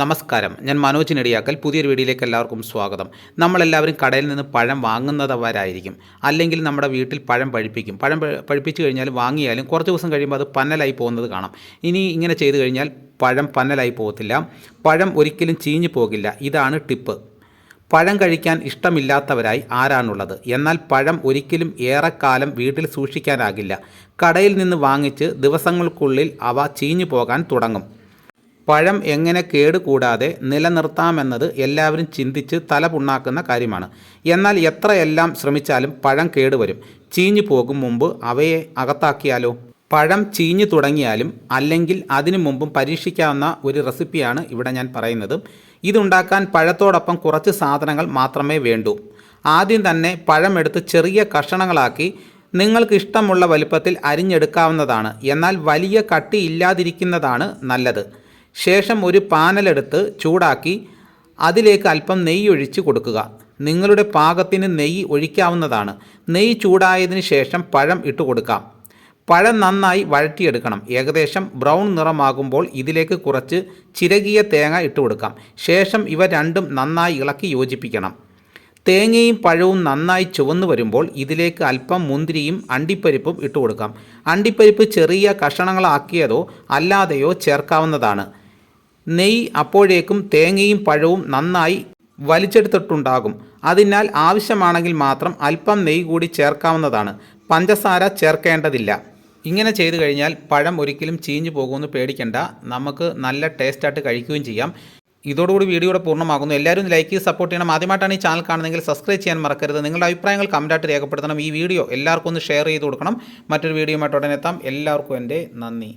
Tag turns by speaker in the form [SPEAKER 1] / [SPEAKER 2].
[SPEAKER 1] നമസ്കാരം. ഞാൻ മനോജ് നെടിയാക്കൽ. പുതിയൊരു വീഡിയോയിലേക്ക് എല്ലാവർക്കും സ്വാഗതം. നമ്മളെല്ലാവരും കടയിൽ നിന്ന് പഴം വാങ്ങുന്നതവരായിരിക്കും അല്ലെങ്കിൽ നമ്മുടെ വീട്ടിൽ പഴം പഴിപ്പിക്കും. പഴം പഴിപ്പിച്ചു കഴിഞ്ഞാൽ വാങ്ങിയാലും കുറച്ച് ദിവസം കഴിയുമ്പോൾ അത് പന്നലായി പോകുന്നത് കാണാം. ഇനി ഇങ്ങനെ ചെയ്തു കഴിഞ്ഞാൽ പഴം പന്നലായി പോകത്തില്ല. പഴം ഒരിക്കലും ചീഞ്ഞു പോകില്ല. ഇതാണ് ടിപ്പ്. പഴം കഴിക്കാൻ ഇഷ്ടമില്ലാത്തവരായി ആരാണുള്ളത്? എന്നാൽ പഴം ഒരിക്കലും ഏറെക്കാലം വീട്ടിൽ സൂക്ഷിക്കാനാകില്ല. കടയിൽ നിന്ന് വാങ്ങിച്ച് ദിവസങ്ങൾക്കുള്ളിൽ അവ ചീഞ്ഞു പോകാൻ തുടങ്ങും. പഴം എങ്ങനെ കേടുകൂടാതെ നിലനിർത്താമെന്നത് എല്ലാവരും ചിന്തിച്ച് തല പുണ്ണാക്കുന്ന കാര്യമാണ്. എന്നാൽ എത്രയെല്ലാം ശ്രമിച്ചാലും പഴം കേടുവരും. ചീഞ്ഞു പോകും മുമ്പ് അവയെ അകത്താക്കിയാലോ? പഴം ചീഞ്ഞു തുടങ്ങിയാലും അല്ലെങ്കിൽ അതിനു മുമ്പും പരീക്ഷിക്കാവുന്ന ഒരു റെസിപ്പിയാണ് ഇവിടെ ഞാൻ പറയുന്നത്. ഇതുണ്ടാക്കാൻ പഴത്തോടൊപ്പം കുറച്ച് സാധനങ്ങൾ മാത്രമേ വേണ്ടൂ. ആദ്യം തന്നെ പഴമെടുത്ത് ചെറിയ കഷണങ്ങളാക്കി നിങ്ങൾക്ക് ഇഷ്ടമുള്ള വലുപ്പത്തിൽ അരിഞ്ഞെടുക്കാവുന്നതാണ്. എന്നാൽ വലിയ കട്ടി ഇല്ലാതിരിക്കുന്നതാണ് നല്ലത്. ശേഷം ഒരു പാനലെടുത്ത് ചൂടാക്കി അതിലേക്ക് അല്പം നെയ്യ് ഒഴിച്ച് കൊടുക്കുക. നിങ്ങളുടെ പാകത്തിന് നെയ്യ് ഒഴിക്കാവുന്നതാണ്. നെയ്യ് ചൂടായതിനു ശേഷം പഴം ഇട്ട് കൊടുക്കാം. പഴം നന്നായി വഴറ്റിയെടുക്കണം. ഏകദേശം ബ്രൗൺ നിറമാകുമ്പോൾ ഇതിലേക്ക് കുറച്ച് ചിരകിയ തേങ്ങ ഇട്ട് കൊടുക്കാം. ശേഷം ഇവ രണ്ടും നന്നായി ഇളക്കി യോജിപ്പിക്കണം. തേങ്ങയും പഴവും നന്നായി ചുവന്നു വരുമ്പോൾ ഇതിലേക്ക് അല്പം മുന്തിരിയും അണ്ടിപ്പരിപ്പും ഇട്ട് കൊടുക്കാം. അണ്ടിപ്പരിപ്പ് ചെറിയ കഷണങ്ങളാക്കിയതോ അല്ലാതെയോ ചേർക്കാവുന്നതാണ്. നെയ്യ് അപ്പോഴേക്കും തേങ്ങയും പഴവും നന്നായി വലിച്ചെടുത്തിട്ടുണ്ടാകും. അതിനാൽ ആവശ്യമാണെങ്കിൽ മാത്രം അല്പം നെയ്യ് കൂടി ചേർക്കാവുന്നതാണ്. പഞ്ചസാര ചേർക്കേണ്ടതില്ല. ഇങ്ങനെ ചെയ്തു കഴിഞ്ഞാൽ പഴം ഒരിക്കലും ചീഞ്ഞു പോകുമെന്ന് പേടിക്കേണ്ട. നമുക്ക് നല്ല ടേസ്റ്റായിട്ട് കഴിക്കുകയും ചെയ്യാം. ഇതോടുകൂടി വീഡിയോയുടെ പൂർണമാകുന്നു. എല്ലാവരും ലൈക്ക് ചെയ്ത് സപ്പോർട്ട് ചെയ്യണം. ആദ്യമായിട്ടാണ് ഈ ചാനൽ കാണുന്നതെങ്കിൽ സബ്സ്ക്രൈബ് ചെയ്യാൻ മറക്കരുത്. നിങ്ങളുടെ അഭിപ്രായങ്ങൾ കമന്റായിട്ട് രേഖപ്പെടുത്തണം. ഈ വീഡിയോ എല്ലാവർക്കും ഒന്ന് ഷെയർ ചെയ്ത് കൊടുക്കണം. മറ്റൊരു വീഡിയോ എത്താം. എല്ലാവർക്കും എന്റെ നന്ദി.